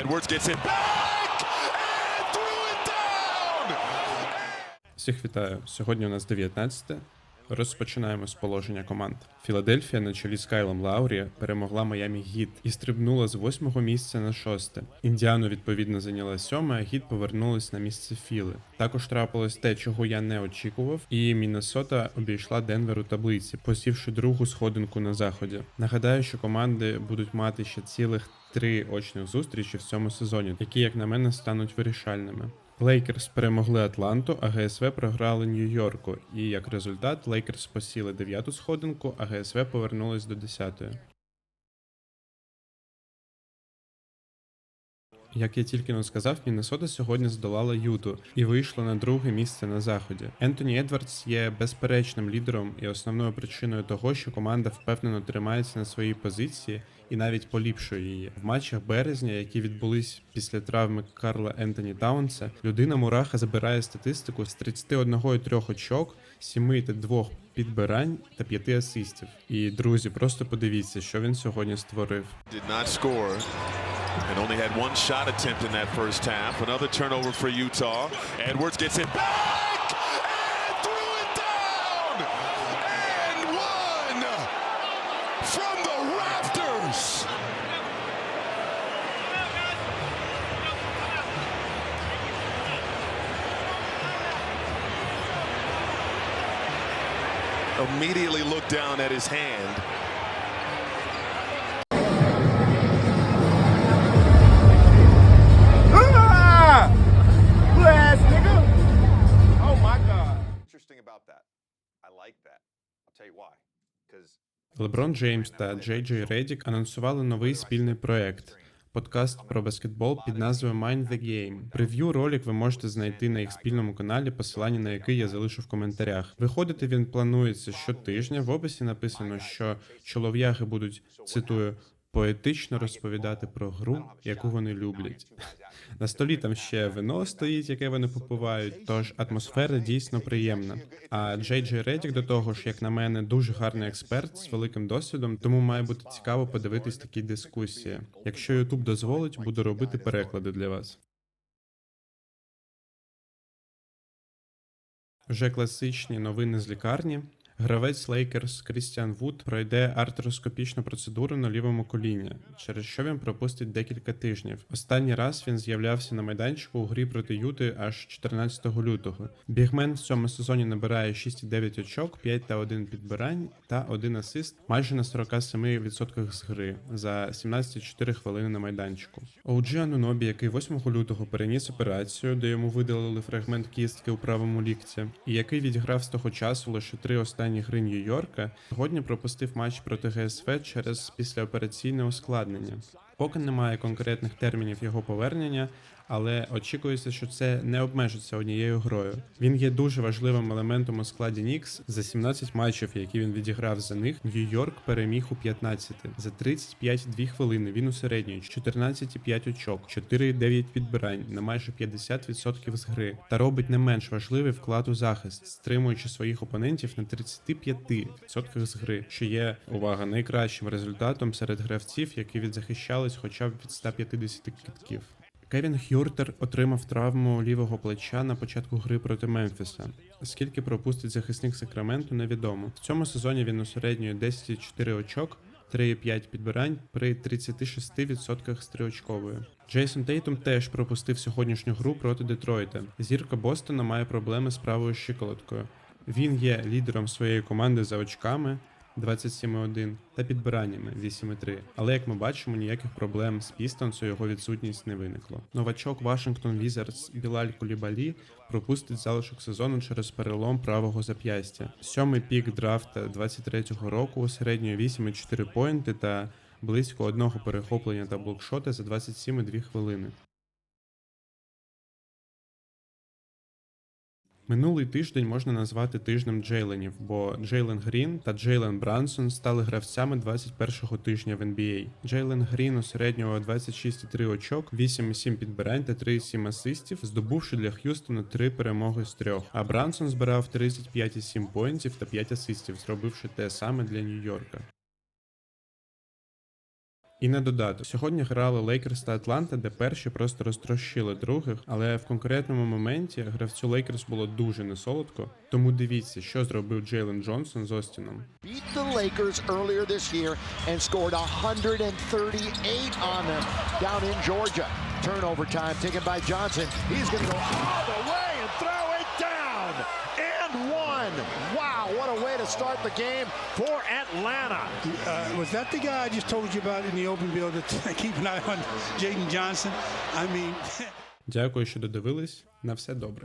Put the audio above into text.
Edwards gets it back and threw it down. Всіх вітаю. Сьогодні у нас 19. Розпочинаємо з положення команд. Філадельфія на чолі з Кайлом Лаурі перемогла Майамі Гіт і стрибнула з восьмого місця на шосте. Індіану відповідно зайняла сьоме, а Гіт повернулась на місце Філи. Також трапилось те, чого я не очікував, і Міннесота обійшла Денвер у таблиці, посівши другу сходинку на заході. Нагадаю, що команди будуть мати ще цілих три очних зустрічі в цьому сезоні, які, як на мене, стануть вирішальними. Лейкерс перемогли Атланту, а ГСВ програли Нью-Йорку. І як результат, Лейкерс посіли дев'яту сходинку, а ГСВ повернулись до десятої. Як я тільки не сказав, Міннесота сьогодні здолала Юту і вийшла на друге місце на заході. Ентоні Едвардс є безперечним лідером і основною причиною того, що команда впевнено тримається на своїй позиції і навіть поліпшує її. В матчах березня, які відбулись після травми Карла Ентоні Таунса, людина Мураха забирає статистику з 31,3 очок, 7 та 2 підбирань та 5 асистів. І друзі, просто подивіться, що він сьогодні створив. Did not score and only had one shot attempt in that first half. Another turnover for Utah. Edwards gets it back and threw it down and one from the rafters. Immediately looked down at his hand. Леброн Джеймс та Джей Джей Редік анонсували новий спільний проект. Подкаст про баскетбол під назвою Mind the Game. Прев'ю ролик ви можете знайти на їх спільному каналі, посилання на який я залишу в коментарях. Виходити він планується щотижня. В описі написано, що чолов'яги будуть цитую поетично розповідати про гру, яку вони люблять. На столі там ще вино стоїть, яке вони попивають. Тож атмосфера дійсно приємна. А Джей Джей Редік до того ж, як на мене, дуже гарний експерт з великим досвідом, тому має бути цікаво подивитись такі дискусії. Якщо Ютуб дозволить, буду робити переклади для вас. Вже класичні новини з лікарні. Гравець Лейкерс Крістіан Вуд пройде артероскопічну процедуру на лівому коліні, через що він пропустить декілька тижнів. Останній раз він з'являвся на майданчику у грі проти Юти аж 14 лютого. Бігмен в цьому сезоні набирає 6,9 очок, 5 та 1 підбирань та 1 асист майже на 47% з гри за 17,4 хвилини на майданчику. OG Анунобі, який 8 лютого переніс операцію, де йому видалили фрагмент кістки у правому лікці, і який відіграв з того часу лише три останні гри Нью-Йорка, сьогодні пропустив матч проти ГСВ через післяопераційне ускладнення. Поки немає конкретних термінів його повернення, але очікується, що це не обмежиться однією грою. Він є дуже важливим елементом у складі Нікс. За 17 матчів, які він відіграв за них, Нью-Йорк переміг у 15. За 35,2 хвилини він у середньої 14,5 очок, 4,9 підбирань на майже 50% з гри та робить не менш важливий вклад у захист, стримуючи своїх опонентів на 35% з гри, що є увага найкращим результатом серед гравців, які відзахищались хоча б від 150 китків. Кевін Хюртер отримав травму лівого плеча на початку гри проти Мемфіса. Скільки пропустить захисник Сакраменту, невідомо. В цьому сезоні він усереднює 10,4 очок, 3,5 підбирань при 36% з триочкової. Джейсон Тейтум теж пропустив сьогоднішню гру проти Детройта. Зірка Бостона має проблеми з правою щиколоткою. Він є лідером своєї команди за очками 27,1 та підбираннями 8,3. Але як ми бачимо, ніяких проблем з Пістонс у його відсутність не виникло. Новачок Вашингтон Візардс Білаль Кулібалі пропустить залишок сезону через перелом правого зап'ястя. Сьомий пік драфта 23-го року середньою 8,4 поінти та близько одного перехоплення та блокшота за 27,2 хвилини. Минулий тиждень можна назвати тижнем Джейленів, бо Джейлен Грін та Джейлен Брансон стали гравцями 21-го тижня в NBA. Джейлен Грін у середнього 26,3 очок, 8,7 підбирань та 3,7 асистів, здобувши для Х'юстона 3 перемоги з трьох. А Брансон збирав 35,7 поінтів та 5 асистів, зробивши те саме для Нью-Йорка. І не додати. Сьогодні грали Лейкерс та Атланта, де перші просто розтрощили других, але в конкретному моменті гравцю Лейкерс було дуже несолодко. Тому дивіться, що зробив Джейлен Джонсон з Остіном. beat the Lakers earlier this year and scored 138 on them down in Georgia. Turnover time taken by Johnson. He's going go all the way one. Wow, what a way to start the game for Atlanta. Uh, was that the guy I just told you about in the open field to keep an eye on Jaden Johnson? I mean, Дякую, що додивились. На все добре.